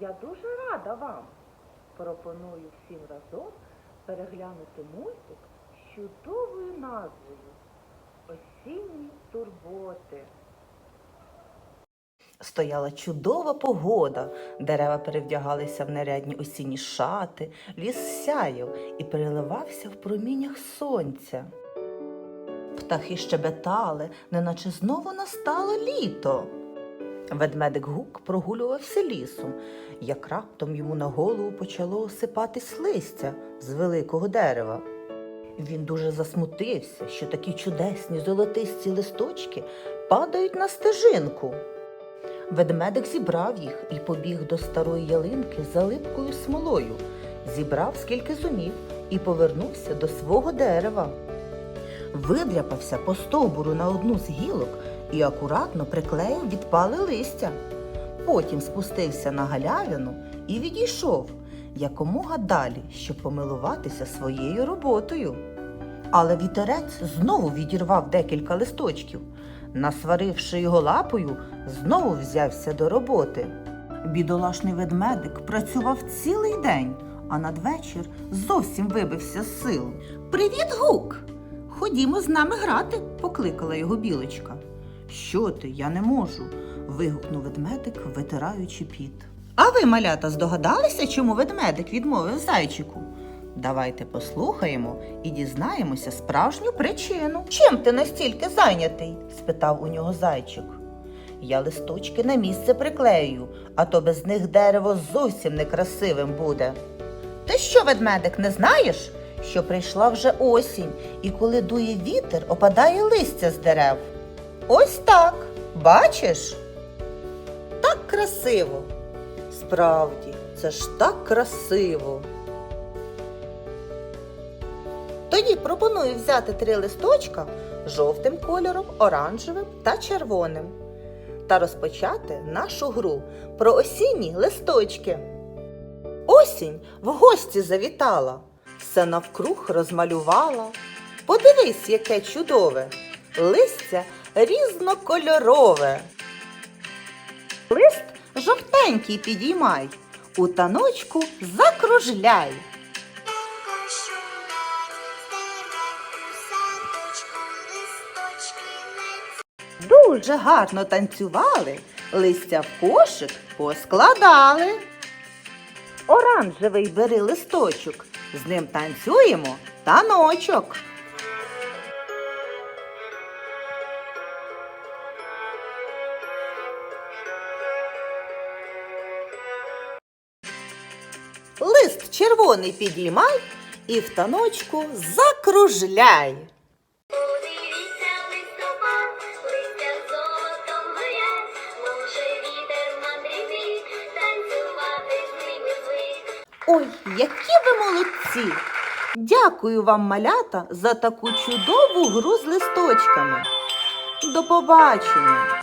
я дуже рада вам. Пропоную всім разом переглянути мультик з чудовою назвою Осінні турботи. Стояла чудова погода, дерева перевдягалися в нарядні осінні шати, ліс сяяв і переливався в проміннях сонця. Птахи щебетали, неначе знову настало літо. Ведмедик Гук прогулювався лісом, як раптом йому на голову почало осипатись листя з великого дерева. Він дуже засмутився, що такі чудесні золотисті листочки падають на стежинку. Ведмедик зібрав їх і побіг до старої ялинки за липкою смолою, зібрав скільки зумів і повернувся до свого дерева. Видряпався по стовбуру на одну з гілок і акуратно приклеїв відпале листя. Потім спустився на галявину і відійшов якомога далі, щоб помилуватися своєю роботою. Але вітерець знову відірвав декілька листочків. Насваривши його лапою, знову взявся до роботи. Бідолашний ведмедик працював цілий день, а надвечір зовсім вибився з сил. Привіт, гук! Ходімо з нами грати, покликала його білочка. Що ти, я не можу. вигукнув ведмедик, витираючи піт. А ви, малята, здогадалися, чому ведмедик відмовив зайчику? Давайте послухаємо і дізнаємося справжню причину. Чим ти настільки зайнятий? спитав у нього зайчик. Я листочки на місце приклею, а то без них дерево зовсім некрасивим буде. Ти що, ведмедик, не знаєш, що прийшла вже осінь, і коли дує вітер, опадає листя з дерев? Ось так, бачиш? Так красиво. Справді, це ж так красиво. Тоді пропоную взяти три листочка жовтим кольором, оранжевим та червоним та розпочати нашу гру про осінні листочки. Осінь в гості завітала, все навкруг розмалювала. Подивись, яке чудове, листя різнокольорове. Лист жовтенький підіймай, у таночку закружляй. Дуже гарно танцювали, листя в кошик поскладали. Оранжевий бери листочок, з ним танцюємо таночок. Лист червоний підіймай і в таночку закружляй. Подивіться листопад, листя золотом горять, може вітер мандрівник, танцювати з ними звик. Ой, які ви молодці! Дякую вам, малята, за таку чудову гру з листочками. До побачення!